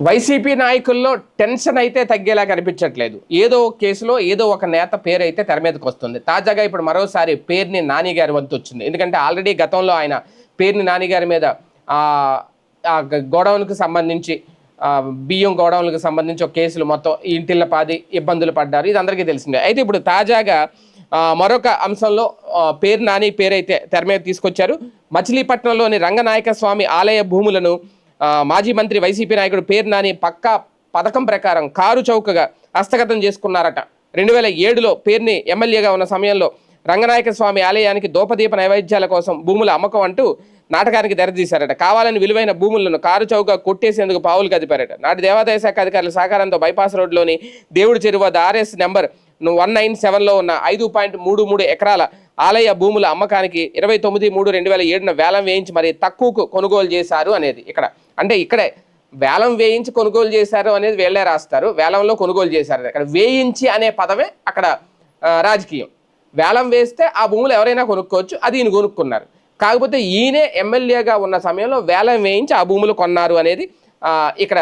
YCP నాయకుల్లో tension అయితే తగ్గేలా కనిపించట్లేదు ఏదో ఒక కేసులో ఏదో ఒక నేత పేరు అయితే తెర మీదకి వస్తుంది. తాజాగా ఇప్పుడు మరోసారి పేరుని నాని గారి వంతు వచ్చింది. ఎందుకంటే ఆల్రెడీ గతంలో ఆయన పేరుని నాని గారి మీద ఆ, గోడౌన్కి సంబంధించి బియ్యం గోడౌన్లకు సంబంధించి ఒక కేసులు మొత్తం ఇంటిళ్ళ పాది ఇబ్బందులు పడ్డారు. ఇది అందరికీ తెలిసిందే. అయితే ఇప్పుడు తాజాగా మరొక అంశంలో పేరు నాని పేరైతే తెర మీద తీసుకొచ్చారు. మచిలీపట్నంలోని రంగనాయక స్వామి ఆలయ భూములను మాజీ మంత్రి వైసీపీ నాయకుడు పేరు నాని పక్కా పథకం ప్రకారం కారు చౌకగా హస్తగతం చేసుకున్నారట. రెండు వేల ఏడులో పేరుని ఎమ్మెల్యేగా ఉన్న సమయంలో రంగనాయక స్వామి ఆలయానికి దోపదీప నైవేద్యాల కోసం భూముల అమ్మకం అంటూ నాటకానికి తెరదీశారట కావాలని విలువైన భూములను కారు చౌక కొట్టేసేందుకు పావులు కదిపారట. నాటి దేవాదాయ శాఖ అధికారుల సహకారంతో బైపాస్ రోడ్లోని దేవుడి చెరువ ఆర్ఎస్ నెంబర్ వన్ నైన్ సెవెన్లో ఉన్న ఐదు పాయింట్ మూడు మూడు ఎకరాల ఆలయ భూముల అమ్మకానికి ఇరవై తొమ్మిది మూడు రెండు వేల ఏడున వేలం వేయించి మరి తక్కువకు కొనుగోలు చేశారు అనేది ఇక్కడ అంటే ఇక్కడే వేలం వేయించి కొనుగోలు చేశారు అనేది వీళ్ళే రాస్తారు. వేలంలో కొనుగోలు చేశారు. అక్కడ వేయించి అనే పదమే అక్కడ రాజకీయం. వేలం వేస్తే ఆ భూములు ఎవరైనా కొనుక్కోవచ్చు అది ఈయన కొనుక్కున్నారు. కాకపోతే ఈయనే ఎమ్మెల్యేగా ఉన్న సమయంలో వేలం వేయించి ఆ భూములు కొన్నారు అనేది ఇక్కడ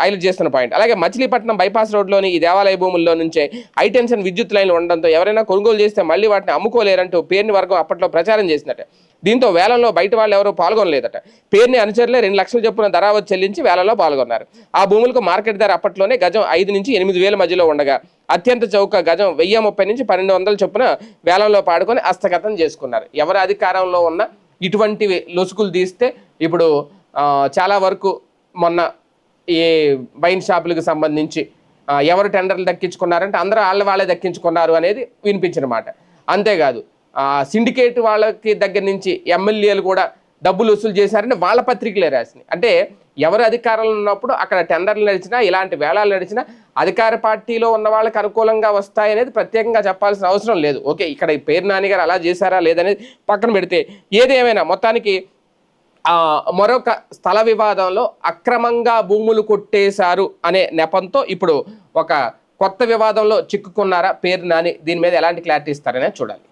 హైలైట్ చేస్తున్న పాయింట్. అలాగే మచిలీపట్నం బైపాస్ రోడ్లోని ఈ దేవాలయ భూముల్లో నుంచే హైటెన్షన్ విద్యుత్ లైన్లు ఉండడంతో ఎవరైనా కొనుగోలు చేస్తే మళ్ళీ వాటిని అమ్ముకోలేరంటూ పేరుని వర్గం అప్పట్లో ప్రచారం చేసినట్టే దీంతో వేలంలో బయట వాళ్ళు ఎవరూ పాల్గొనలేదట. పేరుని అనుచరులే రెండు లక్షల చొప్పున ధర చెల్లించి వేలంలో పాల్గొన్నారు. ఆ భూములకు మార్కెట్ ధర అప్పట్లోనే గజం ఐదు నుంచి ఎనిమిది వేల మధ్యలో ఉండగా అత్యంత చౌక గజం వెయ్యి ముప్పై నుంచి పన్నెండు వందల చొప్పున వేలంలో పాడుకొని హస్తగతం చేసుకున్నారు. ఎవరి అధికారంలో ఉన్న ఇటువంటి లొసుకులు తీస్తే ఇప్పుడు చాలా వరకు మొన్న ఈ వైన్ షాపులకు సంబంధించి ఎవరు టెండర్లు దక్కించుకున్నారంటే అందరూ వాళ్ళ వాళ్ళే దక్కించుకున్నారు అనేది వినిపించిన మాట అంతేకాదు సిండికేట్ వాళ్ళకి దగ్గర నుంచి ఎమ్మెల్యేలు కూడా డబ్బులు వసూలు చేశారని వాళ్ళ పత్రికలే రాసినాయి. అంటే ఎవరు అధికారంలో ఉన్నప్పుడు అక్కడ టెండర్లు నడిచినా ఇలాంటి వేళాలు నడిచినా అధికార పార్టీలో ఉన్న వాళ్ళకి అనుకూలంగా వస్తాయనేది ప్రత్యేకంగా చెప్పాల్సిన అవసరం లేదు. ఓకే ఇక్కడ పేరు నాని గారు అలా చేశారా లేదనేది పక్కన పెడితే ఏదేమైనా మొత్తానికి మరొక స్థల వివాదంలో అక్రమంగా భూములు కొట్టేశారు అనే నెపంతో ఇప్పుడు ఒక కొత్త వివాదంలో చిక్కుకున్నారా పేరు నాని? దీని మీద ఎలాంటి క్లారిటీ ఇస్తారనే చూడాలి.